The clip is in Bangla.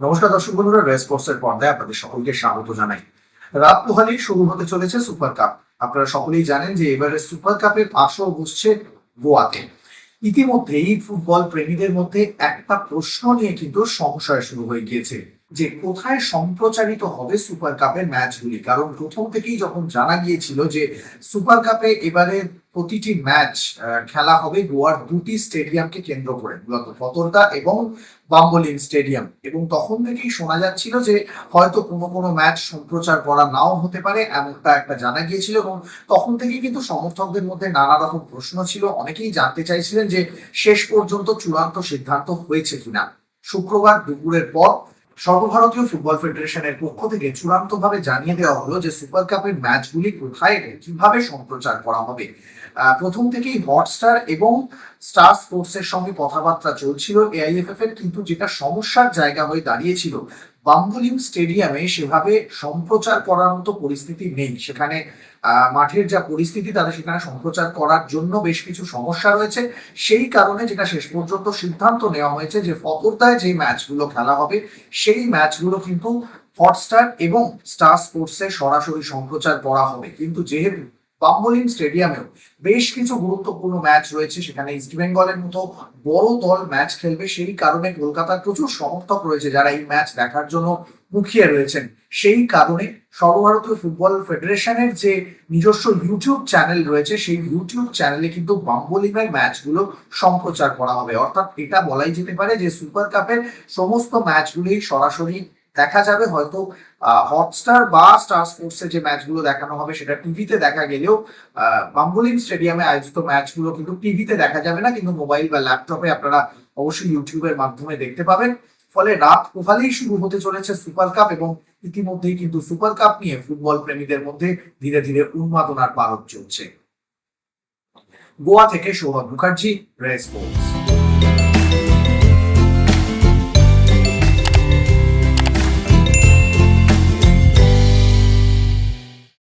নমস্কার দর্শক বন্ধুরা, রেস স্পোর্টসের পর্দায় আপনাদের সকলকে স্বাগত জানাই। রাত পোহালেই শুরু হতে চলেছে সুপার কাপ। আপনারা সকলেই জানেন যে এবারে সুপার কাপের আসর বসছে গোয়াতে। ইতিমধ্যেই ফুটবল প্রেমীদের মধ্যে একটা প্রশ্ন নিয়ে কিন্তু সংশয় শুরু হয়ে গিয়েছে যে কোথায় সম্প্রচারিত হবে সুপার কাপের ম্যাচগুলি? কারণ প্রথম থেকেই যখন জানা গিয়েছিল যে সুপার কাপে এবারে প্রতিটি ম্যাচ খেলা হবে গোয়ার দুটি স্টেডিয়ামকে কেন্দ্র করে, মূলত ফতোরদা এবং বাম্বলিন স্টেডিয়াম। এবং তখন থেকেই শোনা যাচ্ছিল যে হয়তো কোনো কোনো ম্যাচ সম্প্রচার করা নাও হতে পারে, এমনটা একটা জানা গিয়েছিল এবং তখন থেকেই কিন্তু সমর্থকদের মধ্যে নানা রকম প্রশ্ন ছিল। অনেকেই জানতে চাইছিলেন যে শেষ পর্যন্ত চূড়ান্ত সিদ্ধান্ত হয়েছে কিনা। শুক্রবার দুপুরের পর সর্বভারতীয় ফুটবল ফেডারেশনের পক্ষ থেকে চূড়ান্তভাবে জানিয়ে দেওয়া হলো যে সুপার কাপের ম্যাচগুলি কোথায় কীভাবে সম্প্রচার করা হবে। প্রথম থেকেই হটস্টার এবং স্টার স্পোর্টসের সঙ্গে কথাবার্তা চলছিল। এআইএফএফ এর কিন্তু যেটা সমস্যার জায়গা হয়ে দাঁড়িয়েছিল, বাম্বলিম স্টেডিয়ামে সেভাবে সম্প্রচার করার মতো পরিস্থিতি নেই। সেখানে মাঠের যা পরিস্থিতি তাদের সেখানে সম্প্রচার করার জন্য বেশ কিছু সমস্যা রয়েছে। সেই কারণে যেটা শেষ পর্যন্ত সিদ্ধান্ত নেওয়া হয়েছে যে ফতোরদায় যে ম্যাচগুলো খেলা হবে, সেই ম্যাচগুলো কিন্তু হটস্টার এবং স্টার স্পোর্টসে সরাসরি সম্প্রচার করা হবে। কিন্তু যেহেতু বাম্বলিম স্টেডিয়ামেও বেশ কিছু গুরুত্বপূর্ণ ম্যাচ রয়েছে। সেখানে ইস্ট বেঙ্গলের মতো বড় দল ম্যাচ খেলবে, সেই কারণে কলকাতার প্রচুর সমর্থক রয়েছে যারা এই ম্যাচ দেখার জন্য মুখিয়ে রয়েছেন। সেই কারণে সর্বভারতীয় ফুটবল ফেডারেশনের যে নিজস্ব ইউটিউব চ্যানেল রয়েছে, সেই ইউটিউব চ্যানেলে কিন্তু বাম্বলিমের ম্যাচগুলো সম্প্রচার করা হবে। অর্থাৎ এটা বলাই যেতে পারে যে সুপার কাপের সমস্ত ম্যাচগুলি সরাসরি দেখা যাবে হয়তো হটস্টার বা স্টার স্পোর্টসের যে ম্যাচগুলো দেখানো হবে সেটা টিভিতে দেখা গেলেও বাম্বলিম স্টেডিয়ামে আয়োজিত ম্যাচগুলো কিন্তু টিভিতে দেখা যাবে না, কিন্তু মোবাইল বা ল্যাপটপে আপনারা অবশ্যই ইউটিউবের মাধ্যমে দেখতে পাবেন। ফলে রাত পোহালেই শুরু হতে চলেছে সুপার কাপ এবং ইতিমধ্যেই কিন্তু সুপার কাপ নিয়ে ফুটবল প্রেমীদের মধ্যে ধীরে ধীরে উন্মাদনার পারদ চলছে। গোয়া থেকে সৌরভ মুখার্জি রে স্পোর্টস